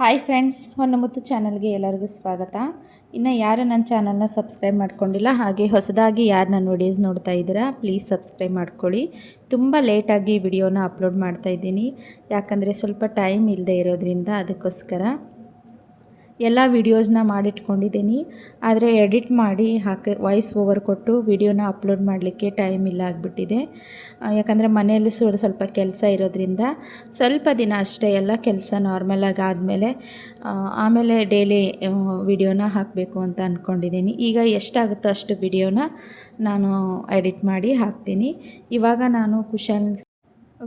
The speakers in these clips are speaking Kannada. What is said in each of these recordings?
ಹಾಯ್ ಫ್ರೆಂಡ್ಸ್ ಹೊನ್ನಮುತ್ತು ಚಾನಲ್ಗೆ ಎಲ್ಲರಿಗೂ ಸ್ವಾಗತ. ಇನ್ನು ಯಾರು ನನ್ನ ಚಾನಲ್ನ ಸಬ್ಸ್ಕ್ರೈಬ್ ಮಾಡ್ಕೊಂಡಿಲ್ಲ, ಹಾಗೆ ಹೊಸದಾಗಿ ಯಾರು ನನ್ನ ವಿಡಿಯೋಸ್ ನೋಡ್ತಾ ಇದ್ದೀರಾ ಪ್ಲೀಸ್ ಸಬ್ಸ್ಕ್ರೈಬ್ ಮಾಡ್ಕೊಳ್ಳಿ. ತುಂಬ ಲೇಟಾಗಿ ವಿಡಿಯೋನ ಅಪ್ಲೋಡ್ ಮಾಡ್ತಾ ಇದ್ದೀನಿ. ಯಾಕಂದರೆ ಸ್ವಲ್ಪ ಟೈಮ್ ಇಲ್ಲದೆ ಇರೋದ್ರಿಂದ ಅದಕ್ಕೋಸ್ಕರ. ಎಲ್ಲ ವಿಡಿಯೋಸ್ನ ಮಾಡಿಟ್ಕೊಂಡಿದ್ದೀನಿ. ಆದರೆ ಎಡಿಟ್ ಮಾಡಿ ಹಾಕಿ ವಾಯ್ಸ್ ಓವರ್ ಕೊಟ್ಟು ವಿಡಿಯೋನ ಅಪ್ಲೋಡ್ ಮಾಡಲಿಕ್ಕೆ ಟೈಮ್ ಇಲ್ಲ ಆಗಿಬಿಟ್ಟಿದೆ. ಯಾಕಂದರೆ ಮನೆಯಲ್ಲಿ ಸ್ವಲ್ಪ ಸ್ವಲ್ಪ ಕೆಲಸ ಇರೋದ್ರಿಂದ ಸ್ವಲ್ಪ ದಿನ ಅಷ್ಟೇ ಎಲ್ಲ ಕೆಲಸ ನಾರ್ಮಲಾಗಿ ಆದಮೇಲೆ ಆಮೇಲೆ ಡೈಲಿ ವಿಡಿಯೋನ ಹಾಕಬೇಕು ಅಂತ ಅಂದ್ಕೊಂಡಿದ್ದೀನಿ ಈಗ ಎಷ್ಟಾಗುತ್ತೋ ಅಷ್ಟು ವಿಡಿಯೋನ ನಾನು ಎಡಿಟ್ ಮಾಡಿ ಹಾಕ್ತೀನಿ. ಇವಾಗ ನಾನು ಕುಶಲ್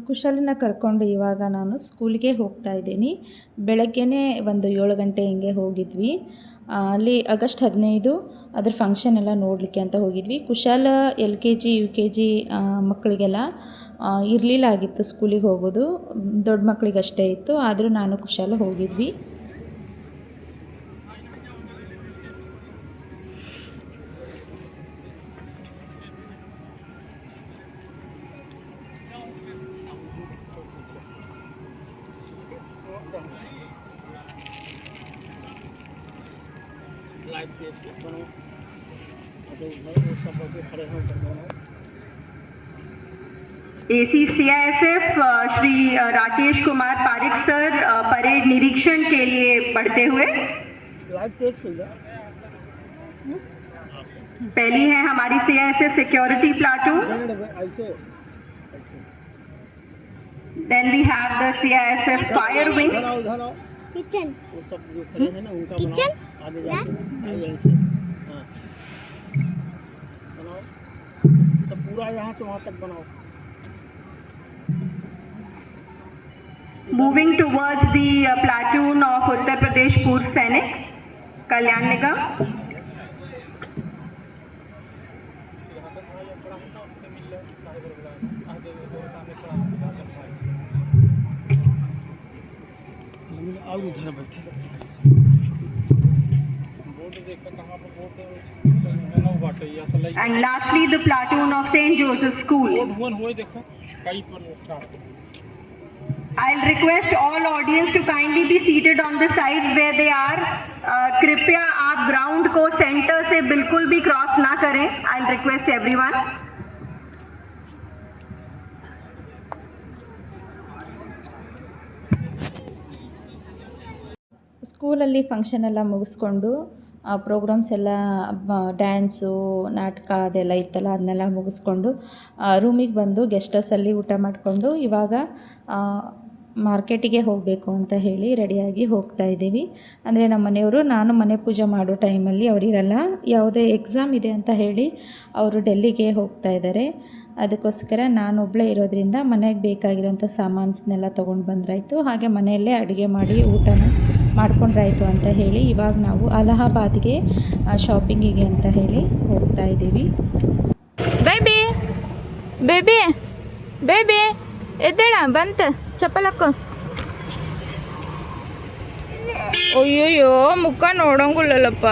ಕುಶಲನ ಕರ್ಕೊಂಡು ಇವಾಗ ನಾನು ಸ್ಕೂಲಿಗೆ ಹೋಗ್ತಾ ಇದ್ದೀನಿ. ಬೆಳಗ್ಗೆನೇ ಒಂದು ಏಳು ಗಂಟೆ ಹಿಂಗೆ ಹೋಗಿದ್ವಿ. ಅಲ್ಲಿ ಆಗಸ್ಟ್ ಹದಿನೈದು ಅದ್ರ ಫಂಕ್ಷನ್ ಎಲ್ಲ ನೋಡಲಿಕ್ಕೆ ಅಂತ ಹೋಗಿದ್ವಿ. ಕುಶಾಲ, L K G, U K G ಮಕ್ಕಳಿಗೆಲ್ಲ ಇರಲಿಲ್ಲ ಆಗಿತ್ತು ಸ್ಕೂಲಿಗೆ ಹೋಗೋದು. ದೊಡ್ಡ ಮಕ್ಕಳಿಗಷ್ಟೇ ಇತ್ತು, ಆದರೂ ನಾನು ಕುಶಾಲ ಹೋಗಿದ್ವಿ. लाइव सी आई बनो एसीसीआईएसएफ श्री राकेश कुमार पारिक सर परेड निरीक्षण के लिए पढ़ते हुए। पहली है हमारी CISF security platoon Then we I S F fire wing kitchen. वो सब जो खड़े हैं ना उनका किचन? आगे जाके हाँ। बनाओ। सब पूरा यहाँ से वहाँ तक बनाओ। Moving towards the platoon of Uttar Pradesh Purva Sainik Kalyan Nigam of saint Joseph school board हुआ हुआ देखो कहीं पर उठा I'll request all audience to kindly be seated on the sides where they are. Uh, कृपया आप ग्राउंड को सेंटर से बिल्कुल भी क्रॉस ना करें। आई रिक्वेस्ट एवरीवन ಸ್ಕೂಲಲ್ಲಿ ಫಂಕ್ಷನ್ ಎಲ್ಲ ಮುಗಿಸ್ಕೊಂಡು ಪ್ರೋಗ್ರಾಮ್ಸ್ ಎಲ್ಲ ಡ್ಯಾನ್ಸು ನಾಟಕ ಅದೆಲ್ಲ ಇತ್ತಲ್ಲ, ಅದನ್ನೆಲ್ಲ ಮುಗಿಸ್ಕೊಂಡು ರೂಮಿಗೆ ಬಂದು ಗೆಸ್ಟ್ ಹೌಸಲ್ಲಿ ಊಟ ಮಾಡಿಕೊಂಡು ಇವಾಗ ಮಾರ್ಕೆಟಿಗೆ ಹೋಗಬೇಕು ಅಂತ ಹೇಳಿ ರೆಡಿಯಾಗಿ ಹೋಗ್ತಾ ಇದ್ದೀವಿ. ಅಂದರೆ ನಮ್ಮ ಮನೆಯವರು, ನಾನು ಮನೆ ಪೂಜೆ ಮಾಡೋ ಟೈಮಲ್ಲಿ ಅವರಿರಲ್ಲ ಯಾವುದೇ ಎಕ್ಸಾಮ್ ಇದೆ ಅಂತ ಹೇಳಿ ಅವರು ಡೆಲ್ಲಿಗೆ ಹೋಗ್ತಾ ಇದ್ದಾರೆ. ಅದಕ್ಕೋಸ್ಕರ ನಾನು ಒಬ್ಬಳೇ ಇರೋದ್ರಿಂದ ಮನೆಗೆ ಬೇಕಾಗಿರೋಂಥ ಸಾಮಾನ್ಸ್ನೆಲ್ಲ ತೊಗೊಂಡು ಬಂದ್ರಾಯಿತು. ಹಾಗೆ ಮನೆಯಲ್ಲೇ ಅಡುಗೆ ಮಾಡಿ ಊಟನ ಮಾಡ್ಕೊಂಡ್ರಾಯ್ತು ಅಂತ ಹೇಳಿ ಇವಾಗ ನಾವು ಅಲಹಾಬಾದ್ಗೆ ಶಾಪಿಂಗಿಗೆ ಅಂತ ಹೇಳಿ ಹೋಗ್ತಾ ಇದ್ದೀವಿ. ಬೇಬಿ ಬೇಬಿ ಬೇಬಿ ಎದ್ದೇಳ ಬಂತ ಚಪ್ಪಲ್ ಹಾಕು. ಅಯ್ಯೋಯ್ಯೋ ಮುಖ ನೋಡಂಗಿಲ್ಲಲ್ಲಪ್ಪ.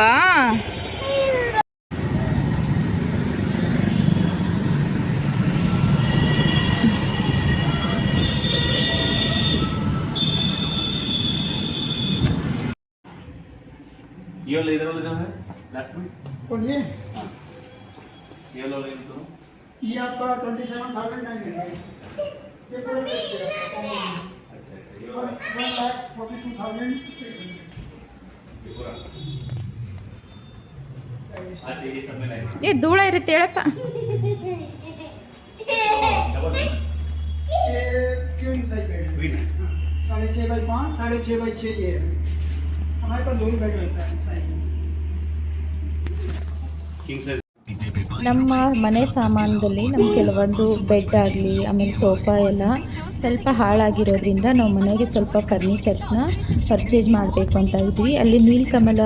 ये वाला इधर वाला जो है लास्ट में कौन ये ये वाला वाला इनको ये आपका twenty seven thousand nine hundred ये पूरा सेट है अच्छा अच्छा ये वाला one lakh forty two thousand six ये पूरा अच्छा ये सब में लाइन ಏ ಧೂಳ ಇರುತ್ತೆ ಹೇಳಪ್ಪ डबल ये क्यों साइज बेड है क्वीन है साढ़े छः बाई पाँच साढ़े छः बाई छः ये है हमारे पास दो ही बेड रहता है साइज किंग साइज ನಮ್ಮ ಮನೆ ಸಾಮಾನದಲ್ಲಿ ನಮ್ಮ ಕೆಲವೊಂದು ಬೆಡ್ ಆಗಲಿ ಆಮೇಲೆ ಸೋಫಾ ಎಲ್ಲ ಸ್ವಲ್ಪ ಹಾಳಾಗಿರೋದ್ರಿಂದ ನಾವು ಮನೆಗೆ ಸ್ವಲ್ಪ ಫರ್ನಿಚರ್ಸ್ನ ಪರ್ಚೇಸ್ ಮಾಡಬೇಕು ಅಂತ ಇದ್ವಿ ಅಲ್ಲಿ ನೀಲ್ಕಮಲ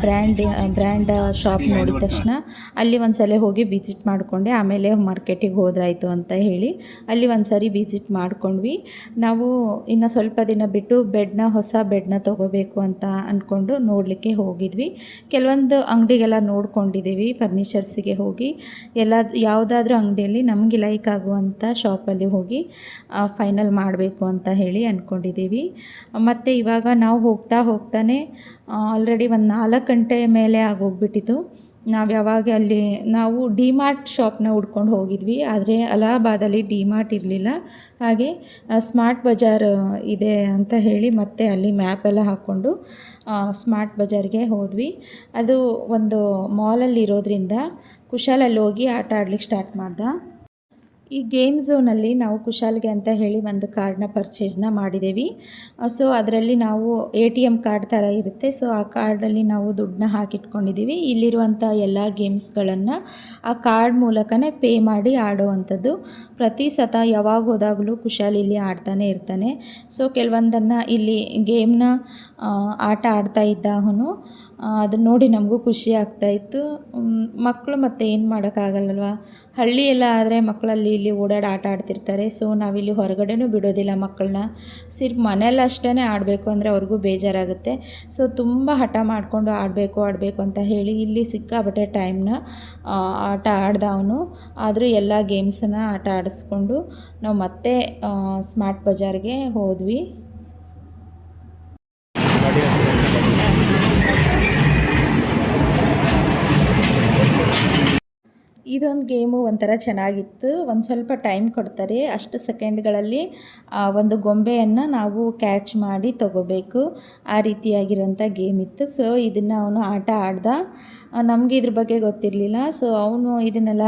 ಬ್ರ್ಯಾಂಡ್ ಬ್ರ್ಯಾಂಡ್ ಶಾಪ್ ನೋಡಿದ ತಕ್ಷಣ ಅಲ್ಲಿ ಒಂದು ಸಲ ಹೋಗಿ ವಿಸಿಟ್ ಮಾಡಿಕೊಂಡೆ. ಆಮೇಲೆ ಮಾರ್ಕೆಟಿಗೆ ಹೋದ್ರಾಯಿತು ಅಂತ ಹೇಳಿ ಅಲ್ಲಿ ಒಂದು ಸರಿ ವಿಸಿಟ್ ಮಾಡ್ಕೊಂಡ್ವಿ. ನಾವು ಇನ್ನು ಸ್ವಲ್ಪ ದಿನ ಬಿಟ್ಟು ಬೆಡ್ನ ಹೊಸ ಬೆಡ್ನ ತೊಗೋಬೇಕು ಅಂತ ಅಂದ್ಕೊಂಡು ನೋಡಲಿಕ್ಕೆ ಹೋಗಿದ್ವಿ. ಕೆಲವೊಂದು ಅಂಗಡಿಗೆಲ್ಲ ನೋಡ್ಕೊಂಡಿದ್ದೀವಿ ಫರ್ನಿಚರ್ ಫರ್ನಿಚರ್ಸಿಗೆ ಹೋಗಿ. ಎಲ್ಲ, ಯಾವುದಾದ್ರೂ ಅಂಗಡಿಯಲ್ಲಿ ನಮಗೆ ಲೈಕ್ ಆಗುವಂಥ ಶಾಪಲ್ಲಿ ಹೋಗಿ ಫೈನಲ್ ಮಾಡಬೇಕು ಅಂತ ಹೇಳಿ ಅಂದ್ಕೊಂಡಿದ್ದೀವಿ ಮತ್ತು ಇವಾಗ ನಾವು ಹೋಗ್ತಾ ಹೋಗ್ತಾನೆ ಆಲ್ರೆಡಿ ಒಂದು ನಾಲ್ಕು ಗಂಟೆ ಮೇಲೆ ಆಗೋಗ್ಬಿಟ್ಟಿತ್ತು. ನಾವು ಯಾವಾಗ ಅಲ್ಲಿ, ನಾವು ಡಿ ಮಾರ್ಟ್ ಶಾಪ್ನ ಹುಡ್ಕೊಂಡು ಹೋಗಿದ್ವಿ. ಆದರೆ ಅಲಹಾಬಾದಲ್ಲಿ ಡಿ ಮಾರ್ಟ್ ಇರಲಿಲ್ಲ. ಹಾಗೆ ಸ್ಮಾರ್ಟ್ ಬಜಾರ್ ಇದೆ ಅಂತ ಹೇಳಿ ಮತ್ತೆ ಅಲ್ಲಿ ಮ್ಯಾಪ್ ಎಲ್ಲ ಹಾಕ್ಕೊಂಡು ಸ್ಮಾರ್ಟ್ ಬಜಾರ್ಗೆ ಹೋದ್ವಿ. ಅದು ಒಂದು ಮಾಲಲ್ಲಿ ಇರೋದ್ರಿಂದ ಕುಶಾಲಲ್ಲಿ ಹೋಗಿ ಆಟ ಆಡ್ಲಿಕ್ಕೆ ಸ್ಟಾರ್ಟ್ ಮಾಡ್ದೆ. ಈ ಗೇಮ್ ಝೋನಲ್ಲಿ ನಾವು ಕುಶಾಲ್ಗೆ ಅಂತ ಹೇಳಿ ಒಂದು ಕಾರ್ಡ್ನ ಪರ್ಚೇಸ್ನ ಮಾಡಿದ್ದೀವಿ ಸೊ ಅದರಲ್ಲಿ ನಾವು ಎ ಟಿ ಎಂ ಕಾರ್ಡ್ ಥರ ಇರುತ್ತೆ. ಸೊ ಆ ಕಾರ್ಡಲ್ಲಿ ನಾವು ದುಡ್ಡನ್ನ ಹಾಕಿಟ್ಕೊಂಡಿದ್ದೀವಿ ಇಲ್ಲಿರುವಂಥ ಎಲ್ಲ ಗೇಮ್ಸ್ಗಳನ್ನು ಆ ಕಾರ್ಡ್ ಮೂಲಕನೇ ಪೇ ಮಾಡಿ ಆಡುವಂಥದ್ದು. ಪ್ರತಿ ಸತ ಯಾವಾಗ ಹೋದಾಗಲೂ ಕುಶಾಲ್ ಇಲ್ಲಿ ಆಡ್ತಾನೆ ಇರ್ತಾನೆ. ಸೊ ಕೆಲವೊಂದನ್ನು ಇಲ್ಲಿ ಗೇಮ್ನ ಆಟ ಆಡ್ತಾ ಇದ್ದ ಅವನು. ಅದನ್ನ ನೋಡಿ ನಮಗೂ ಖುಷಿ ಆಗ್ತಾಯಿತ್ತು ಮಕ್ಕಳು ಮತ್ತೆ ಏನು ಮಾಡೋಕ್ಕಾಗಲ್ಲಲ್ವ ಹಳ್ಳಿ ಎಲ್ಲ ಆದರೆ ಮಕ್ಕಳಲ್ಲಿ ಇಲ್ಲಿ ಓಡಾಡಿ ಆಟ ಆಡ್ತಿರ್ತಾರೆ. ಸೊ ನಾವಿಲ್ಲಿ ಹೊರಗಡೆನೂ ಬಿಡೋದಿಲ್ಲ ಮಕ್ಕಳನ್ನ ಸಿರ್ಫ್ ಮನೇಲಿ ಅಷ್ಟೇ ಆಡಬೇಕು ಅಂದರೆ ಅವ್ರಿಗೂ ಬೇಜಾರಾಗುತ್ತೆ. ಸೊ ತುಂಬ ಹಠ ಮಾಡಿಕೊಂಡು ಆಡಬೇಕು ಆಡಬೇಕು ಅಂತ ಹೇಳಿ ಇಲ್ಲಿ ಸಿಕ್ಕಾಬಟ್ಟೆ ಟೈಮ್ನ ಆಟ ಆಡ್ದ ಅವನು. ಆದರೂ ಎಲ್ಲ ಗೇಮ್ಸನ್ನು ಆಟ ಆಡಿಸ್ಕೊಂಡು ನಾವು ಮತ್ತೆ ಸ್ಮಾರ್ಟ್ ಬಜಾರ್ಗೆ ಹೋದ್ವಿ. ಇದೊಂದು ಗೇಮು ಒಂಥರ ಚೆನ್ನಾಗಿತ್ತು. ಒಂದು ಸ್ವಲ್ಪ ಟೈಮ್ ಕೊಡ್ತಾರೆ. ಅಷ್ಟು ಸೆಕೆಂಡ್ಗಳಲ್ಲಿ ಒಂದು ಗೊಂಬೆಯನ್ನು ನಾವು ಕ್ಯಾಚ್ ಮಾಡಿ ತಗೋಬೇಕು. ಆ ರೀತಿಯಾಗಿರೋಂಥ ಗೇಮ್ ಇತ್ತು. ಸೊ, ಇದನ್ನು ಅವನು ಆಟ ಆಡ್ದ. ನಮಗೆ ಇದ್ರ ಬಗ್ಗೆ ಗೊತ್ತಿರಲಿಲ್ಲ. ಸೊ, ಅವನು ಇದನ್ನೆಲ್ಲ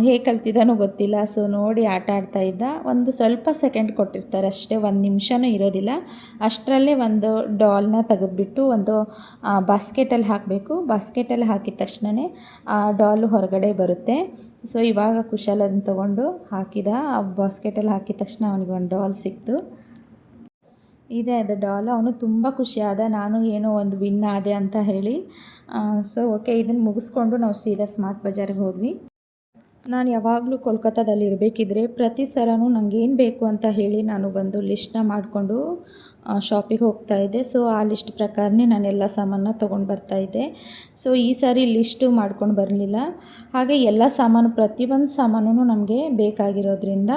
ಹೇಗೆ ಕಲ್ತಿದ್ದಾನೋ ಗೊತ್ತಿಲ್ಲ. ಸೊ, ನೋಡಿ ಆಟ ಆಡ್ತಾ ಇದ್ದ. ಒಂದು ಸ್ವಲ್ಪ ಸೆಕೆಂಡ್ ಕೊಟ್ಟಿರ್ತಾರೆ ಅಷ್ಟೇ. ಒಂದು ನಿಮಿಷನೂ ಇರೋದಿಲ್ಲ. ಅಷ್ಟರಲ್ಲೇ ಒಂದು ಡಾಲ್ನ ತೆಗೆದುಬಿಟ್ಟು ಒಂದು ಬಾಸ್ಕೆಟಲ್ಲಿ ಹಾಕಬೇಕು. ಬಾಸ್ಕೆಟಲ್ಲಿ ಹಾಕಿದ ತಕ್ಷಣವೇ ಆ, ಡಾಲು ಹೊರಗಡೆ ಬರುತ್ತೆ. ಸೊ ಇವಾಗ ಕುಶಾಲ್ ಅದನ್ನು ತೊಗೊಂಡು ಹಾಕಿದ. ಆ ಬಾಸ್ಕೆಟಲ್ಲಿ ಹಾಕಿದ ತಕ್ಷಣ ಅವನಿಗೆ ಒಂದು ಡಾಲ್ ಸಿಕ್ತು. ಇದೆ ಅದು ಡಾಲ್ ಅವನು ತುಂಬ ಖುಷಿಯಾದ. ನಾನು ಏನೋ ಒಂದು ವಿನ್ ಆದೆ ಅಂತ ಹೇಳಿ. ಸೊ ಓಕೆ ಇದನ್ನು ಮುಗಿಸ್ಕೊಂಡು ನಾವು ಸೀದಾ ಸ್ಮಾರ್ಟ್ ಬಜಾರಿಗೆ ಹೋದ್ವಿ. ನಾನು ಯಾವಾಗಲೂ ಕೋಲ್ಕತ್ತಾದಲ್ಲಿ ಇರಬೇಕಿದ್ರೆ ಪ್ರತಿ ಸಲನೂ ನನಗೇನು ಬೇಕು ಅಂತ ಹೇಳಿ ನಾನು ಬಂದು ಲಿಸ್ಟ್ನ ಮಾಡಿಕೊಂಡು ಶಾಪಿಗೆ ಹೋಗ್ತಾ ಇದ್ದೆ. ಸೊ ಆ ಲಿಸ್ಟ್ ಪ್ರಕಾರನೇ ನಾನು ಎಲ್ಲ ಸಾಮಾನ ತೊಗೊಂಡು ಬರ್ತಾಯಿದ್ದೆ ಸೊ ಈ ಸಾರಿ ಲಿಸ್ಟು ಮಾಡ್ಕೊಂಡು ಬರಲಿಲ್ಲ. ಹಾಗೆ ಎಲ್ಲ ಸಾಮಾನು, ಪ್ರತಿಯೊಂದು ಸಾಮಾನು ನಮಗೆ ಬೇಕಾಗಿರೋದ್ರಿಂದ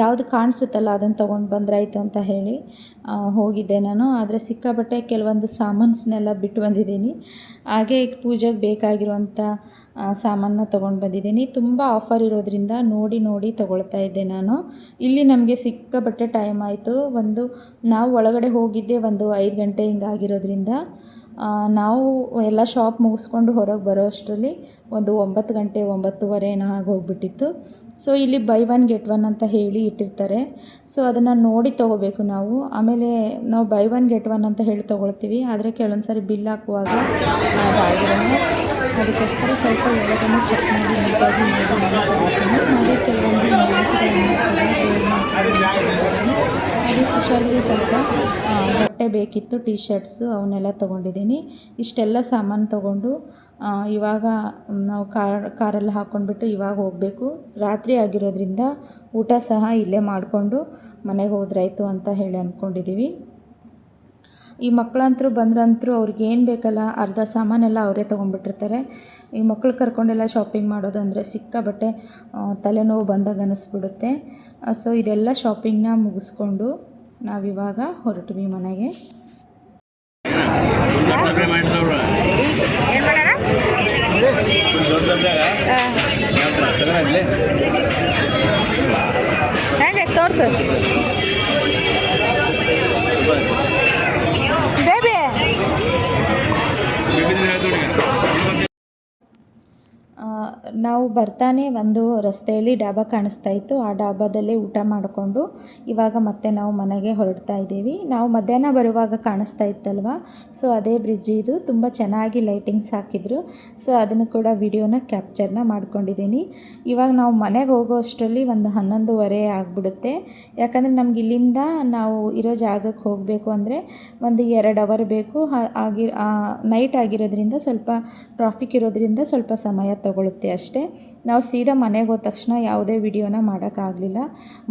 ಯಾವುದು ಕಾಣಿಸುತ್ತಲ್ಲ ಅದನ್ನು ತೊಗೊಂಡು ಬಂದ್ರಾಯ್ತು ಅಂತ ಹೇಳಿ ಹೋಗಿದ್ದೆ ನಾನು. ಆದರೆ ಸಿಕ್ಕಾಬಟ್ಟೆ ಕೆಲವೊಂದು ಸಾಮಾನ್ಸ್ನೆಲ್ಲ ಬಿಟ್ಟು ಬಂದಿದ್ದೀನಿ. ಹಾಗೆ ಪೂಜೆಗೆ ಬೇಕಾಗಿರುವಂಥ ಸಾಮಾನನ್ನ ತೊಗೊಂಡು ಬಂದಿದ್ದೀನಿ. ತುಂಬ ಆಫರ್ ಇರೋದ್ರಿಂದ ನೋಡಿ ನೋಡಿ ತೊಗೊಳ್ತಾ ಇದ್ದೆ ನಾನು. ಇಲ್ಲಿ ನಮಗೆ ಸಿಕ್ಕಾಬಟ್ಟೆ ಟೈಮ್ ಆಯಿತು. ಒಂದು ನಾವು ಒಳಗಡೆ ಹೋಗಿದ್ದೆ ಒಂದು ಐದು ಗಂಟೆ ಹಿಂಗಾಗಿರೋದ್ರಿಂದ ಆಗಿರೋದ್ರಿಂದ ನಾವು ಎಲ್ಲ ಶಾಪ್ ಮುಗಿಸ್ಕೊಂಡು ಹೊರಗೆ ಬರೋ ಅಷ್ಟರಲ್ಲಿ ಒಂದು ಒಂಬತ್ತು ಗಂಟೆ, ಒಂಬತ್ತುವರೆ ಏನೋ ಆಗಿ ಹೋಗ್ಬಿಟ್ಟಿತ್ತು. ಸೊ ಇಲ್ಲಿ ಬೈ ಒನ್ ಗೆಟ್ ಒನ್ ಅಂತ ಹೇಳಿ ಇಟ್ಟಿರ್ತಾರೆ. ಸೊ ಅದನ್ನು ನೋಡಿ ತೊಗೋಬೇಕು ನಾವು. ಆಮೇಲೆ ನಾವು ಬೈ ಒನ್ ಗೆಟ್ ಒನ್ ಅಂತ ಹೇಳಿ ತೊಗೊಳ್ತೀವಿ. ಆದರೆ ಕೆಲವೊಂದು ಸಾರಿ ಬಿಲ್ ಹಾಕುವಾಗ ಅದಕ್ಕೋಸ್ಕರ ಸ್ವಲ್ಪ ಎಲ್ಲದನ್ನು ಚೆಕ್ ಮಾಡಿ ನೋಡಿ ಹಾಗೆ ಕೆಲವೊಂದು ಹಾಗೆ ಕುಶಾಲಿಗೆ ಸ್ವಲ್ಪ. ಬಟ್ಟೆ ಬೇಕಿತ್ತು ಟೀ ಶರ್ಟ್ಸು ಅವನ್ನೆಲ್ಲ ತೊಗೊಂಡಿದ್ದೀನಿ. ಇಷ್ಟೆಲ್ಲ ಸಾಮಾನು ತೊಗೊಂಡು ಇವಾಗ ನಾವು ಕಾರ್, ಕಾರಲ್ಲಿ ಹಾಕ್ಕೊಂಡ್ಬಿಟ್ಟು ಇವಾಗ ಹೋಗಬೇಕು. ರಾತ್ರಿ ಆಗಿರೋದ್ರಿಂದ ಊಟ ಸಹ ಇಲ್ಲೇ ಮಾಡಿಕೊಂಡು ಮನೆಗೆ ಹೋದ್ರಾಯ್ತು ಅಂತ ಹೇಳಿ ಅಂದ್ಕೊಂಡಿದ್ದೀವಿ ಈ ಮಕ್ಕಳಂತರೂ ಬಂದ್ರಂತರೂ ಅವ್ರಿಗೆ ಏನು ಬೇಕಲ್ಲ ಅರ್ಧ ಸಾಮಾನೆಲ್ಲ ಅವರೇ ತೊಗೊಂಡ್ಬಿಟ್ಟಿರ್ತಾರೆ. ಈ ಮಕ್ಕಳು ಕರ್ಕೊಂಡೆಲ್ಲ ಶಾಪಿಂಗ್ ಮಾಡೋದು ಅಂದರೆ ಸಿಕ್ಕಾಬಟ್ಟೆ ತಲೆನೋವು ಬಂದಾಗ ಅನ್ನಿಸ್ಬಿಡುತ್ತೆ ಸೊ ಇದೆಲ್ಲ ಶಾಪಿಂಗ್ನ ಮುಗಿಸ್ಕೊಂಡು ನಾವಿವಾಗ ಹೊರಟ್ವಿ ಮನೆಗೆ. ತೋರ್ಸು ಬೇಬಿ ಆ, ನಾವು ಬರ್ತಾನೆ ಒಂದು ರಸ್ತೆಯಲ್ಲಿ ಡಾಬಾ ಕಾಣಿಸ್ತಾ ಇತ್ತು. ಆ ಡಾಬಾದಲ್ಲೇ ಊಟ ಮಾಡಿಕೊಂಡು ಇವಾಗ ಮತ್ತೆ ನಾವು ಮನೆಗೆ ಹೊರಡ್ತಾ ಇದ್ದೀವಿ. ನಾವು ಮಧ್ಯಾಹ್ನ ಬರುವಾಗ ಕಾಣಿಸ್ತಾ ಇತ್ತಲ್ವ? ಸೊ ಅದೇ ಬ್ರಿಡ್ಜ್ ಇದು. ತುಂಬ ಚೆನ್ನಾಗಿ ಲೈಟಿಂಗ್ಸ್ ಹಾಕಿದ್ರು. ಸೊ ಅದನ್ನು ಕೂಡ ವಿಡಿಯೋನ ಕ್ಯಾಪ್ಚರ್ನ ಮಾಡ್ಕೊಂಡಿದ್ದೀನಿ. ಇವಾಗ ನಾವು ಮನೆಗೆ ಹೋಗೋ ಅಷ್ಟರಲ್ಲಿ ಒಂದು ಹನ್ನೊಂದುವರೆ ಆಗಿಬಿಡುತ್ತೆ. ಯಾಕಂದರೆ ನಮ್ಗೆ ಇಲ್ಲಿಂದ ನಾವು ಇರೋ ಜಾಗಕ್ಕೆ ಹೋಗಬೇಕು ಅಂದರೆ ಒಂದು ಎರಡು ಅವರ್ ಬೇಕು. ಆಗಿ ನೈಟ್ ಆಗಿರೋದ್ರಿಂದ ಸ್ವಲ್ಪ ಟ್ರಾಫಿಕ್ ಇರೋದ್ರಿಂದ ಸ್ವಲ್ಪ ಸಮಯ ತಗೊಳುತ್ತೆ. ಅಷ್ಟೇ. ನಾವು ಸೀದಾ ಮನೆಗೆ ಹೋದ ತಕ್ಷಣ ಯಾವುದೇ ವಿಡಿಯೋನ ಮಾಡೋಕ್ಕಾಗಲಿಲ್ಲ.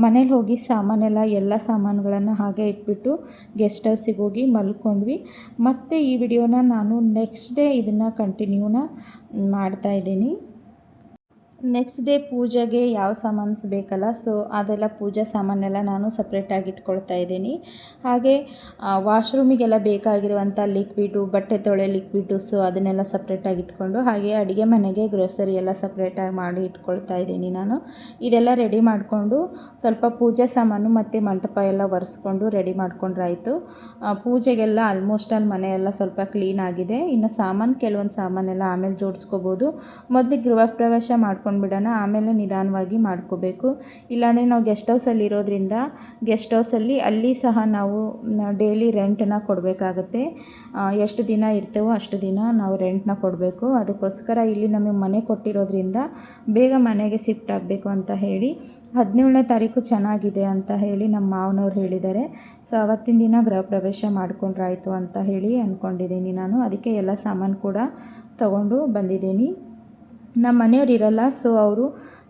ಮನೇಲಿ ಹೋಗಿ ಸಾಮಾನೆಲ್ಲ, ಎಲ್ಲ ಸಾಮಾನುಗಳನ್ನು ಹಾಗೆ ಇಟ್ಬಿಟ್ಟು ಗೆಸ್ಟ್ ಹೌಸಿಗೆ ಹೋಗಿ ಮಲ್ಕೊಂಡ್ವಿ. ಮತ್ತು ಈ ವಿಡಿಯೋನ ನಾನು ನೆಕ್ಸ್ಟ್ ಡೇ ಇದನ್ನು ಕಂಟಿನ್ಯೂನ ಮಾಡ್ತಾಯಿದ್ದೀನಿ ನೆಕ್ಸ್ಟ್ ಡೇ ಪೂಜೆಗೆ ಯಾವ ಸಾಮಾನ್ಸ್ ಬೇಕಲ್ಲ ಸೊ ಅದೆಲ್ಲ ಪೂಜಾ ಸಾಮಾನೆಲ್ಲ ನಾನು ಸಪ್ರೇಟಾಗಿ ಇಟ್ಕೊಳ್ತಾ ಇದ್ದೀನಿ. ಹಾಗೆ ವಾಶ್ರೂಮಿಗೆಲ್ಲ ಬೇಕಾಗಿರುವಂಥ ಲಿಕ್ವಿಡು ಬಟ್ಟೆ ತೊಳೆ ಲಿಕ್ವಿಡು ಸೊ ಅದನ್ನೆಲ್ಲ ಸಪ್ರೇಟಾಗಿ ಇಟ್ಕೊಂಡು, ಹಾಗೆ ಅಡುಗೆ ಮನೆಗೆ ಗ್ರೋಸರಿ ಎಲ್ಲ ಸಪ್ರೇಟಾಗಿ ಮಾಡಿ ಇಟ್ಕೊಳ್ತಾ ಇದ್ದೀನಿ ನಾನು. ಇದೆಲ್ಲ ರೆಡಿ ಮಾಡಿಕೊಂಡು, ಸ್ವಲ್ಪ ಪೂಜೆ ಸಾಮಾನು ಮತ್ತು ಮಂಟಪ ಎಲ್ಲ ಒರೆಸ್ಕೊಂಡು ರೆಡಿ ಮಾಡ್ಕೊಂಡ್ರಾಯಿತು. ಪೂಜೆಗೆಲ್ಲ ಆಲ್ಮೋಸ್ಟ್ ಅಲ್ಲಿ ಮನೆಯೆಲ್ಲ ಸ್ವಲ್ಪ ಕ್ಲೀನ್ ಆಗಿದೆ. ಇನ್ನು ಸಾಮಾನು, ಕೆಲವೊಂದು ಸಾಮಾನೆಲ್ಲ ಆಮೇಲೆ ಜೋಡಿಸ್ಕೋಬೋದು. ಮೊದಲಿಗೆ ಗೃಹ ಪ್ರವೇಶ ಮಾಡ್ಕೊಂಡ್ಬಿಡೋಣ, ಆಮೇಲೆ ನಿಧಾನವಾಗಿ ಮಾಡ್ಕೋಬೇಕು. ಇಲ್ಲಾಂದರೆ ನಾವು ಗೆಸ್ಟ್ ಹೌಸಲ್ಲಿ ಇರೋದ್ರಿಂದ ಗೆಸ್ಟ್ ಹೌಸಲ್ಲಿ ಅಲ್ಲಿ ಸಹ ನಾವು ಡೈಲಿ ರೆಂಟನ್ನು ಕೊಡಬೇಕಾಗತ್ತೆ. ಎಷ್ಟು ದಿನ ಇರ್ತೇವೋ ಅಷ್ಟು ದಿನ ನಾವು ರೆಂಟ್ನ ಕೊಡಬೇಕು. ಅದಕ್ಕೋಸ್ಕರ ಇಲ್ಲಿ ನಮಗೆ ಮನೆ ಕೊಟ್ಟಿರೋದ್ರಿಂದ ಬೇಗ ಮನೆಗೆ ಶಿಫ್ಟ್ ಆಗಬೇಕು ಅಂತ ಹೇಳಿ, ಹದಿನೇಳನೇ ತಾರೀಕು ಚೆನ್ನಾಗಿದೆ ಅಂತ ಹೇಳಿ ನಮ್ಮ ಮಾವನವ್ರು ಹೇಳಿದ್ದಾರೆ. ಸೊ, ಅವತ್ತಿನ ದಿನ ಗೃಹ ಪ್ರವೇಶ ಮಾಡ್ಕೊಂಡ್ರಾಯಿತು ಅಂತ ಹೇಳಿ ಅಂದ್ಕೊಂಡಿದ್ದೀನಿ ನಾನು. ಅದಕ್ಕೆ ಎಲ್ಲ ಸಾಮಾನು ಕೂಡ ತಗೊಂಡು ಬಂದಿದ್ದೀನಿ. ನಮ್ಮ ಮನೆಯವ್ರು ಇರಲ್ಲ ಸೊ ಅವರು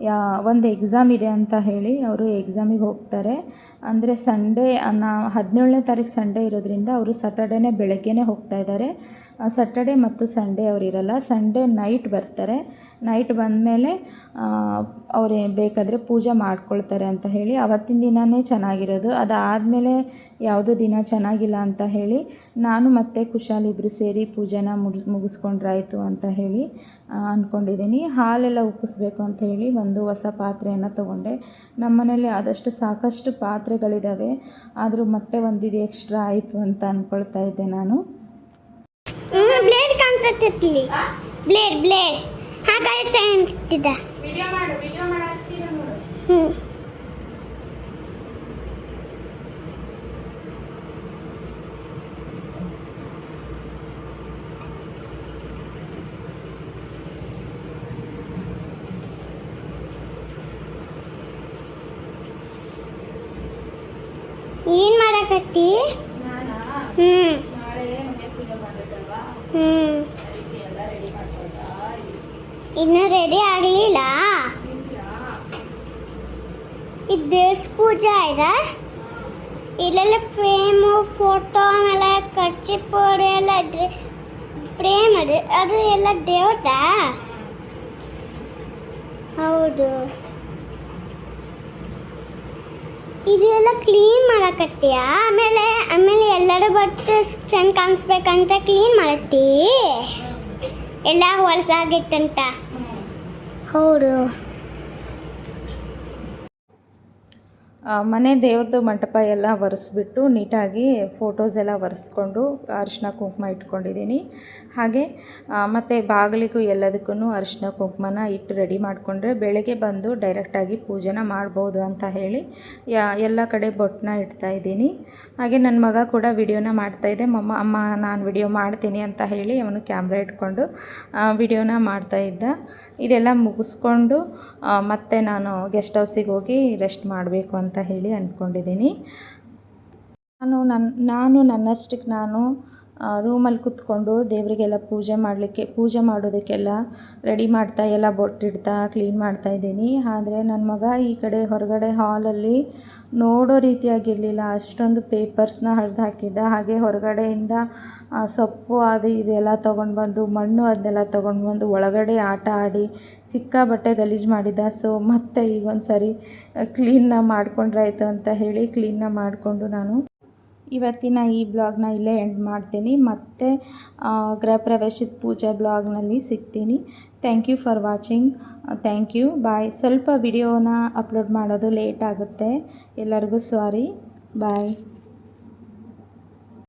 ಯಾ, ಒಂದು ಎಕ್ಸಾಮ್ ಇದೆ ಅಂತ ಹೇಳಿ ಅವರು ಎಕ್ಸಾಮಿಗೆ ಹೋಗ್ತಾರೆ. ಅಂದರೆ ಸಂಡೇ ನಾ ಹದಿನೇಳನೇ ತಾರೀಕು ಸಂಡೇ ಇರೋದ್ರಿಂದ ಅವರು ಸಟರ್ಡೇನೇ ಬೆಳಗ್ಗೆನೇ ಹೋಗ್ತಾ ಇದ್ದಾರೆ ಸಟರ್ಡೇ ಮತ್ತು ಸಂಡೇ ಅವ್ರು ಇರಲ್ಲ. ಸಂಡೇ ನೈಟ್ ಬರ್ತಾರೆ. ನೈಟ್ ಬಂದಮೇಲೆ ಅವ್ರು ಬೇಕಾದರೆ ಪೂಜೆ ಮಾಡ್ಕೊಳ್ತಾರೆ ಅಂತ ಹೇಳಿ ಅವತ್ತಿನ ದಿನವೇ ಚೆನ್ನಾಗಿರೋದು. ಅದಾದಮೇಲೆ ಯಾವುದೋ ದಿನ ಚೆನ್ನಾಗಿಲ್ಲ ಅಂತ ಹೇಳಿ ನಾನು ಮತ್ತು ಕುಶಾಲ್ ಇಬ್ಬರು ಸೇರಿ ಪೂಜೆನ ಮುಗಿ, ಮುಗಿಸ್ಕೊಂಡ್ರಾಯ್ತು ಅಂತ ಹೇಳಿ ಅಂದ್ಕೊಂಡಿದ್ದೀನಿ ಹಾಲೆಲ್ಲ ಉಕ್ಕಿಸ್ಬೇಕು ಅಂತ ಹೇಳಿ ಒಂದು ಹೊಸ ಪಾತ್ರೆಯನ್ನು ತಗೊಂಡೆ. ನಮ್ಮ ಮನೇಲಿ ಆದಷ್ಟು ಸಾಕಷ್ಟು ಪಾತ್ರೆಗಳಿದ್ದಾವೆ ಆದರೂ ಮತ್ತೆ ಒಂದಿದೆ ಎಕ್ಸ್ಟ್ರಾ ಆಯಿತು ಅಂತ ಅಂದ್ಕೊಳ್ತಾ ಇದ್ದೆ ನಾನು. ಬ್ಲೇಡ್ ಬ್ಲೇಡ್ ಅನಿಸ್ತಿದ್ದ ಹ್ಞೂ ಏನ್ ಹ್ಞೂ ಹ್ಮ್. ಇನ್ನು ರೆಡಿ ಆಗಲಿಲ್ಲ? ಇದು ಪೂಜೆ ಇದೆ. ಇಲ್ಲೆಲ್ಲ ಫ್ರೇಮು ಫೋಟೋ ಆಮೇಲೆ ಕರ್ಚಿ ಪೋಡಿ ಎಲ್ಲ ಫ್ರೇಮ್ ಅದು ಅದು ಎಲ್ಲ ದೇವತಾ ಹೌದು. ಇದೆಲ್ಲ ಕ್ಲೀನ್ ಮಾಡಕತ್ತೀಯ? ಆಮೇಲೆ ಆಮೇಲೆ ಎಲ್ಲರೂ ಬಟ್ಟೆ ಚೆಂದ ಕಾಣಿಸ್ಬೇಕಂತ ಕ್ಲೀನ್ ಮಾಡತ್ತೀ? ಎಲ್ಲ ಹೊಲಸಾಗಿತ್ತಂತ? ಹೌದು ಆ, ಮನೆ ದೇವ್ರದ್ದು ಮಂಟಪ ಎಲ್ಲ ಒರೆಸ್ಬಿಟ್ಟು ನೀಟಾಗಿ ಫೋಟೋಸ್ ಎಲ್ಲ ಒರೆಸ್ಕೊಂಡು ಅರಿಶಿನ ಕುಂಕುಮ ಇಟ್ಕೊಂಡಿದ್ದೀನಿ. ಹಾಗೆ ಮತ್ತು ಬಾಗಿಲಿಗೂ ಎಲ್ಲದಕ್ಕೂ ಅರಿಶಿನ ಕುಂಕುಮನ ಇಟ್ಟು ರೆಡಿ ಮಾಡಿಕೊಂಡ್ರೆ ಬೆಳಗ್ಗೆ ಬಂದು ಡೈರೆಕ್ಟಾಗಿ ಪೂಜೆನ ಮಾಡ್ಬೋದು ಅಂತ ಹೇಳಿ ಎಲ್ಲ ಕಡೆ ಬೊಟ್ಟನ್ನ ಇಡ್ತಾ ಇದ್ದೀನಿ. ಹಾಗೆ ನನ್ನ ಮಗ ಕೂಡ ವಿಡಿಯೋನ ಮಾಡ್ತಾಯಿದ್ದೆ ಮಮ್ಮ, ಅಮ್ಮ, ನಾನು ವಿಡಿಯೋ ಮಾಡ್ತೀನಿ ಅಂತ ಹೇಳಿ ಅವನು ಕ್ಯಾಮ್ರಾ ಇಟ್ಕೊಂಡು ವಿಡಿಯೋನ ಮಾಡ್ತಾಯಿದ್ದ ಇದೆಲ್ಲ ಮುಗಿಸ್ಕೊಂಡು ಮತ್ತೆ ನಾನು ಗೆಸ್ಟ್ ಹೌಸಿಗೆ ಹೋಗಿ ರೆಸ್ಟ್ ಮಾಡಬೇಕು ಅಂತ ಹೇಳಿ ಅಂದ್ಕೊಂಡಿದ್ದೀನಿ. ನಾನು ನನ್ನ ನಾನು ನನ್ನಷ್ಟಕ್ಕೆ ನಾನು ರೂಮಲ್ಲಿ ಕೂತ್ಕೊಂಡು ದೇವರಿಗೆಲ್ಲ ಪೂಜೆ ಮಾಡಲಿಕ್ಕೆ, ಪೂಜೆ ಮಾಡೋದಕ್ಕೆಲ್ಲ ರೆಡಿ ಮಾಡ್ತಾ, ಎಲ್ಲ ಬೊಟ್ಟಿಡ್ತಾ ಕ್ಲೀನ್ ಮಾಡ್ತಾ ಇದ್ದೀನಿ. ಆದರೆ ನನ್ನ ಮಗ ಈ ಕಡೆ ಹೊರಗಡೆ ಹಾಲಲ್ಲಿ ನೋಡೋ ರೀತಿಯಾಗಿರಲಿಲ್ಲ. ಅಷ್ಟೊಂದು ಪೇಪರ್ಸ್ನ ಹರಿದು ಹಾಕಿದ್ದ ಹಾಗೆ ಹೊರಗಡೆಯಿಂದ ಸೊಪ್ಪು ಅದು ಇದೆಲ್ಲ ತೊಗೊಂಡು ಬಂದು, ಮಣ್ಣು ಅದನ್ನೆಲ್ಲ ತೊಗೊಂಡು ಬಂದು, ಒಳಗಡೆ ಆಟ ಆಡಿ ಸಿಕ್ಕಾಬಟ್ಟೆ ಗಲೀಜು ಮಾಡಿದ್ದ. ಸೊ ಮತ್ತೆ ಈಗ ಒಂದು ಸರಿ ಕ್ಲೀನ್ನ ಮಾಡ್ಕೊಂಡ್ರಾಯ್ತು ಅಂತ ಹೇಳಿ ಕ್ಲೀನ್ನ ಮಾಡಿಕೊಂಡು ನಾನು ಇವತ್ತಿನ ಈ ಬ್ಲಾಗ್ನ ಇಲ್ಲೇ ಎಂಡ್ ಮಾಡ್ತೀನಿ. ಮತ್ತು ಗೃಹ ಪ್ರವೇಶದ ಪೂಜೆ ಬ್ಲಾಗ್ನಲ್ಲಿ ಸಿಗ್ತೀನಿ. Thank you for watching thank you bye ಸ್ವಲ್ಪ ವಿಡಿಯೋನ ಅಪ್ಲೋಡ್ ಮಾಡೋದು ಲೇಟ್ ಆಗುತ್ತೆ. ಎಲ್ಲರಿಗೂ ಸಾರಿ ಬಾಯ್